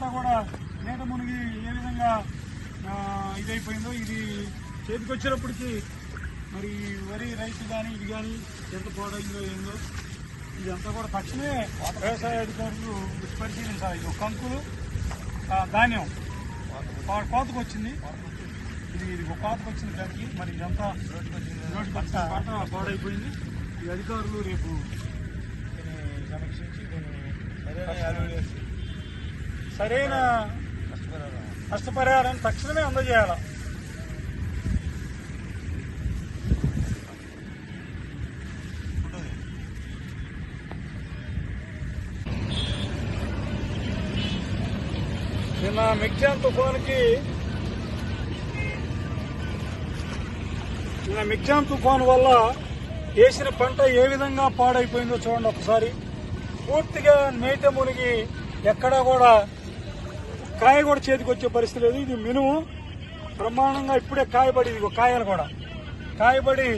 అంతా కూడా నేట మునిగి ఏ విధంగా ఇదైపోయిందో ఇది చేతికి వచ్చేటప్పటికి మరి వరి రైతు కానీ ఇది కానీ ఎంత పోడైందో ఏందో ఇదంతా కూడా తక్షణమే వ్యవసాయ అధికారులు పరిశీలించాలి. ఇది ఒక కంకులు ధాన్యం. కోతకు వచ్చింది ఇది ఇది ఒక కోతకు వచ్చింది దానికి. మరి ఇదంతా రోడ్డు పట్ట పంట పాడైపోయింది. ఈ అధికారులు రేపు సమీక్షించి దీన్ని సరైన సరైన నష్టపరిహారం తక్షణమే అందజేయాలి? నిన్న మిగ్జాన్ తుఫాన్కి నిన్న మిగ్జాన్ తుఫాన్ వల్ల వేసిన పంట ఏ విధంగా పాడైపోయిందో చూడండి ఒకసారి. పూర్తిగా నీట మునిగి ఎక్కడా కూడా కాయ కూడా చేతికి వచ్చే పరిస్థితి లేదు. ఇది మినుము. బ్రహ్మాండంగా ఇప్పుడే కాయబడి ఇది కాయలు కూడా. కాయబడి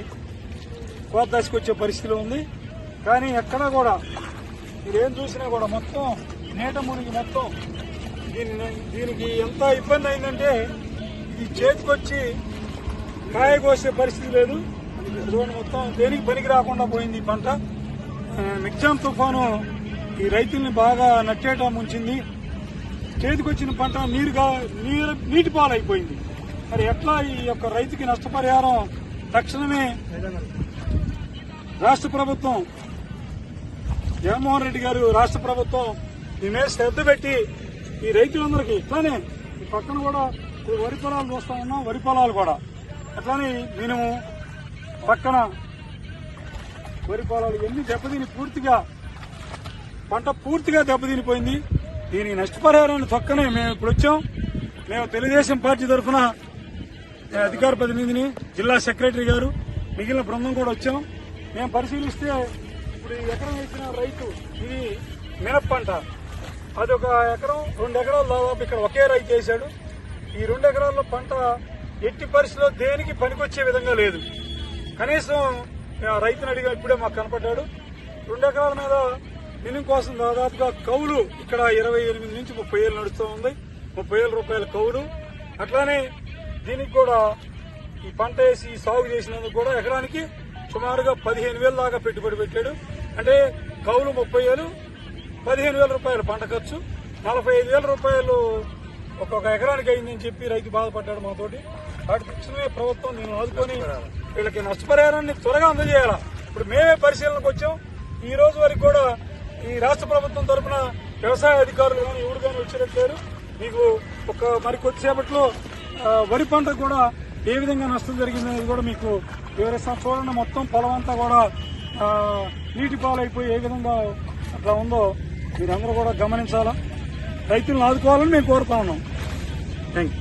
కోత దశకు వచ్చే పరిస్థితిలో ఉంది. కానీ ఎక్కడా కూడా మీరేం చూసినా కూడా మొత్తం నీట మునిగి మొత్తం దీని దీనికి ఎంత ఇబ్బంది అయిందంటే ఇది చేతికొచ్చి కాయ కోసే పరిస్థితి లేదు. చూడండి మొత్తం దేనికి పనికి రాకుండా పోయింది ఈ పంట. ఆ, మిగ్జాం తుఫాను ఈ రైతుల్ని బాగా నట్టేట ముంచింది చేతికొచ్చిన పంట నీరుగా నీరు నీటి పాలైపోయింది మరి ఎట్లా ఈ యొక్క రైతుకి నష్టపరిహారం తక్షణమే రాష్ట్ర ప్రభుత్వం జగన్మోహన్ రెడ్డి గారు రాష్ట్ర ప్రభుత్వం దీని మీద శ్రద్ధ పెట్టి ఈ రైతులందరికీ ఇట్లానే ఈ పక్కన కూడా వరి పొలాలు చూస్తా ఉన్నాం వరి పొలాలు కూడా. అట్లానే మినుము పక్కన వరి పొలాలు ఇవన్నీ దెబ్బతిని పూర్తిగా పంట పూర్తిగా దెబ్బతినిపోయింది. దీనికి నష్టపరిహారాన్ని తొక్కనే మేము ఇప్పుడు వచ్చాం. మేము తెలుగుదేశం పార్టీ తరఫున అధికార ప్రతినిధిని జిల్లా సెక్రటరీ గారు మిగిలిన బృందం కూడా వచ్చాం. మేము పరిశీలిస్తే ఇప్పుడు ఈ ఎకరం వేసిన రైతు ఇది మినప పంట. ఒక ఎకరం రెండు ఎకరాలు దాదాపు ఇక్కడ ఒకే రైతు వేశాడు. ఈ రెండు ఎకరాల్లో పంట ఎట్టి పరిస్థితిలో దేనికి పనికొచ్చే విధంగా లేదు. కనీసం రైతును రైతుని అడిగా ఇప్పుడే మాకు కనపడ్డాడు. రెండు ఎకరాల మీద మినిమం కోసం దాదాపుగా కౌలు ఇక్కడ ఇరవై ఎనిమిది నుంచి ముప్పై ఏళ్ళు నడుస్తూ ఉంది. ముప్పై వేల రూపాయల కౌలు. అట్లానే దీనికి కూడా ఈ పంట వేసి సాగు చేసినందుకు కూడా ఎకరానికి సుమారుగా పదిహేను వేల దాకా పెట్టుబడి పెట్టాడు. అంటే కౌలు ముప్పై వేలు పదిహేను వేల రూపాయలు పంట ఖర్చు నలభై ఐదు వేల రూపాయలు ఒక్కొక్క ఎకరానికి అయిందని చెప్పి రైతు బాధపడ్డాడు మాతోటి. వాటి తక్షణమే ప్రభుత్వం నేను ఆదుకొని వీళ్ళకి నష్టపరిహారాన్ని త్వరగా అందజేయాలా? ఇప్పుడు మేమే పరిశీలనకు వచ్చాం. ఈ రోజు వరకు కూడా ఈ రాష్ట్ర ప్రభుత్వం తరఫున వ్యవసాయ అధికారులు కానీ ఎవరు కానీ వచ్చేటట్లేరు మీకు ఒక మరి కొద్దిసేపట్లో వరి పంట కూడా ఏ విధంగా నష్టం జరిగిందనేది కూడా మీకు వివరిస్తాం. చూడండి మొత్తం పొలం అంతా కూడా నీటి పాలైపోయి ఏ విధంగా అట్లా ఉందో మీరందరూ కూడా గమనించాలా? రైతులను ఆదుకోవాలని మేము కోరుతా ఉన్నాం. థ్యాంక్ యూ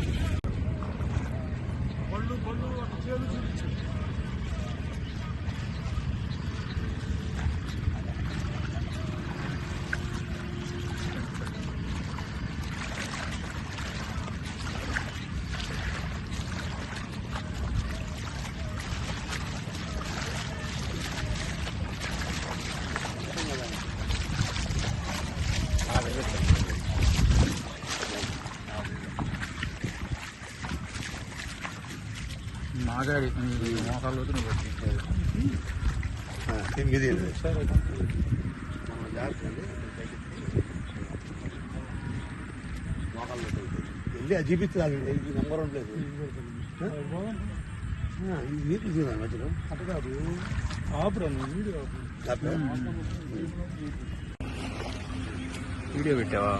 మాగాడి మోకాళ్ళు సరే వెళ్ళి అది చూపించాలి ఇది నెంబర్ ఉండలేదు ఇది చూడాలి మధ్యలో. అటు కాదు ఆపురా నువ్వు వీడియో ఆపు. వీడియో పెట్టావా?